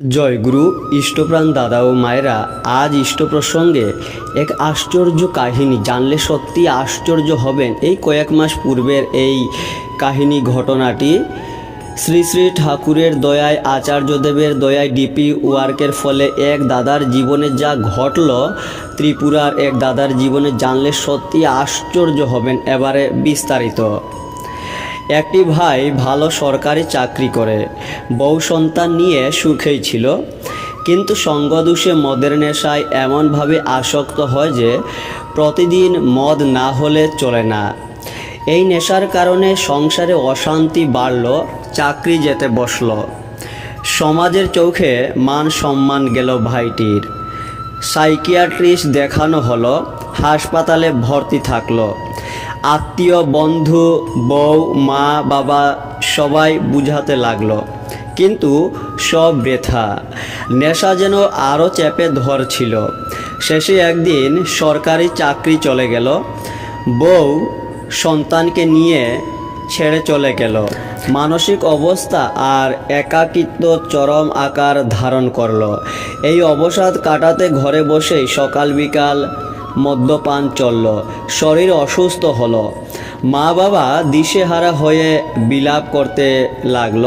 জয় গুরু, ইষ্টপ্রাণ দাদা ও মায়েরা, আজ ইষ্ট প্রসঙ্গে এক আশ্চর্য কাহিনী জানলে সত্যি আশ্চর্য হবেন এই কয়েক মাস পূর্বের এই কাহিনী ঘটনাটি। শ্রী শ্রী ঠাকুরের দয়ায়, আচার্যদেবের দয়ায় ডিপি ওয়ার্কের ফলে এক দাদার জীবনে যা ঘটল, ত্রিপুরার এক দাদার জীবনে জানলে সত্যি আশ্চর্য হবেন এবারে বিস্তারিত। একটি ভাই ভালো সরকারি চাকরি করে, বউ সন্তান নিয়ে সুখেই ছিল। কিন্তু সঙ্গদোষে মদের নেশায় এমনভাবে আসক্ত হয় যে প্রতিদিন মদ না হলে চলে না। এই নেশার কারণে সংসারে অশান্তি বাড়ল, চাকরি যেতে বসল। সমাজের চোখে মান সম্মান গেল ভাইটির। সাইকিয়াট্রিস্ট দেখানো হলো, হাসপাতালে ভর্তি থাকল। আত্মীয়, বন্ধু, বউ, মা, বাবা সবাই বুঝাতে লাগল। কিন্তু সব বৃথা। নেশা যেন আরও চেপে ধরছিল শেষে একদিন সরকারি চাকরি চলে গেল। বউ সন্তানকে নিয়ে ছেড়ে চলে গেল। মানসিক অবস্থা আর একাকিত্ব চরম আকার ধারণ করল। এই অবসাদ কাটাতে ঘরে বসেই সকাল বিকাল মদ্যপান চলল, শরীর অসুস্থ হলো। মা বাবা দিশেহারা হয়ে বিলাপ করতে লাগল,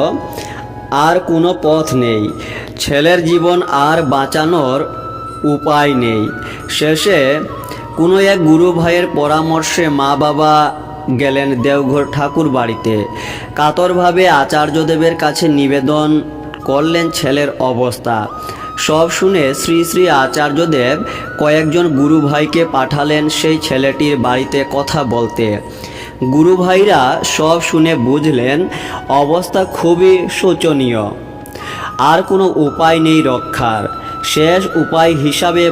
আর কোনো পথ নেই। ছেলের জীবন আর বাঁচানোর উপায় নেই। শেষে কোনো এক গুরু ভাইয়ের পরামর্শে মা বাবা গেলেন দেওঘর ঠাকুর বাড়িতে। কাতরভাবে আচার্যদেবের কাছে নিবেদন করলেন ছেলের অবস্থা। সব শুনে শ্রী শ্রী আচার্যদেব কয়েকজন গুরু ভাইকে পাঠালেন সেই ছেলেটির বাড়িতে কথা বলতে। গুরু ভাইরা সব শুনে বুঝলেন, অবস্থা খুবই শোচনীয়। আর কোনো উপায় নেই রক্ষার। শেষ উপায় হিসাবে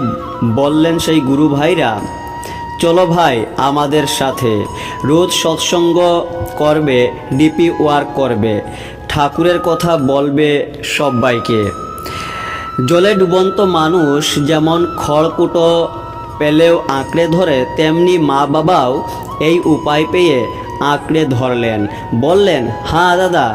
বললেন সেই গুরু ভাইরা, চলো ভাই, আমাদের সাথে। রোজ সৎসঙ্গ করবে, ডিপি ওয়ার্ক করবে। ঠাকুরের কথা বলবে সবাইকে জলে ডুবন্ত মানুষ যেমন খড়কুটো, পেলেও আঁকড়ে ধরে, তেমনি মা বাবাও এই উপায় পেয়ে আঁকড়ে ধরলেন। বললেন হ্যাঁ দাদা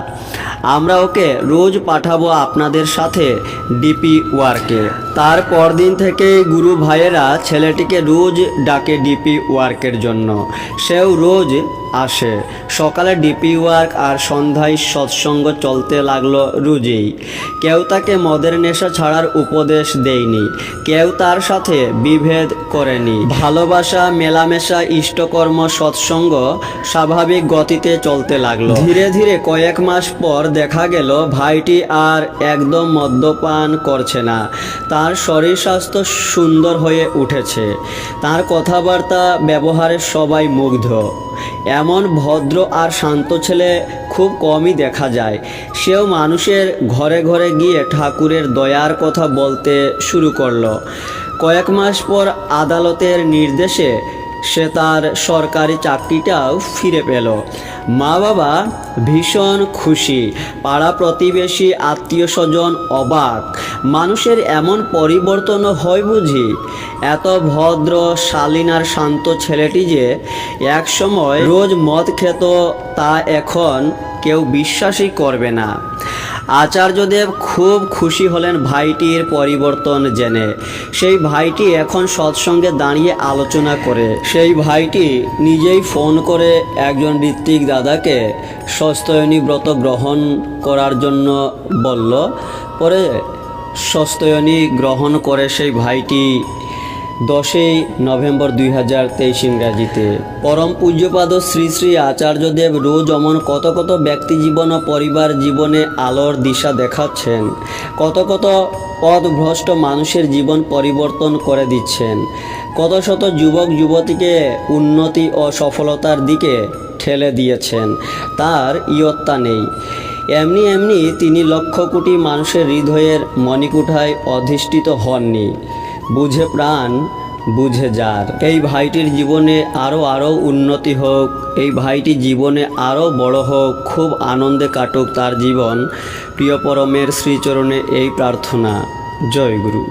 আমরা ওকে রোজ পাঠাবো আপনাদের সাথে ডিপি ওয়ার্কে। তার পরদিন থেকে গুরু ভাইয়েরা ছেলেটিকে রোজ ডাকে ডিপি ওয়ার্কের জন্য। সেও রোজ আসে। সকালে ডিপি ওয়ার্ক আর সন্ধ্যায় সৎসঙ্গ চলতে লাগল রোজেই। কেউ তাকে মদের নেশা ছাড়ার উপদেশ দেয়নি। কেউ তার সাথে বিভেদ করেনি। ভালোবাসা, মেলামেশা, ইষ্টকর্ম, সৎসঙ্গ স্বাভাবিক গতিতে চলতে লাগল। ধীরে ধীরে কয়েক মাস পর দেখা গেল, ভাইটি আর একদম মদ্যপান করছে না। তার শরীর স্বাস্থ্য সুন্দর হয়ে উঠেছে। তার কথাবার্তা ব্যবহারে সবাই মুগ্ধ। এমন ভদ্র আর শান্ত ছেলে খুব কমই দেখা যায়। সেও মানুষের ঘরে ঘরে গিয়ে ঠাকুরের দয়ার কথা বলতে শুরু করল। কয়েক মাস পর আদালতের নির্দেশে সে তার সরকারি চাকরিটাও ফিরে পেল। মা বাবা ভীষণ খুশি। পাড়া প্রতিবেশী আত্মীয় স্বজন অবাক। মানুষের এমন পরিবর্তনও হয় বুঝি? এত ভদ্র, শালীন আর শান্ত ছেলেটি যে একসময় রোজ মদ খেত, তা এখন কেউ বিশ্বাসই করবে না। আচার্যদেব খুব খুশি হলেন ভাইটির পরিবর্তন জেনে। সেই ভাইটি এখন সৎসঙ্গে দাঁড়িয়ে আলোচনা করে। সেই ভাইটি নিজেই ফোন করে একজন ঋত্বিক দাদাকে সস্তয়নী ব্রত গ্রহণ করার জন্য বলল। পরে সস্তয়নী গ্রহণ করে সেই ভাইটি দশই নভেম্বর দুই হাজার তেইশ ইংরাজিতে। পরম পূজ্যপাদ শ্রী শ্রী আচার্যদেব রোজ অমন কত কত ব্যক্তি জীবন ও পরিবার জীবনে আলোর দিশা দেখাচ্ছেন। কত কত পথভ্রষ্ট মানুষের জীবন পরিবর্তন করে দিচ্ছেন। কত শত যুবক যুবতীকে উন্নতি ও সফলতার দিকে ঠেলে দিয়েছেন। তার ইয়ত্তা নেই। এমনি এমনি তিনি লক্ষ কোটি মানুষের হৃদয়ের মণিকুঠায় অধিষ্ঠিত হননি। বুঝে প্রাণ, বুঝে যার। এই ভাইটির জীবনে আরও আরও উন্নতি হোক, এই ভাইটি জীবনে আরও বড় হোক, খুব আনন্দে কাটুক তার জীবন। প্রিয় পরমের শ্রীচরণে এই প্রার্থনা। জয় গুরু।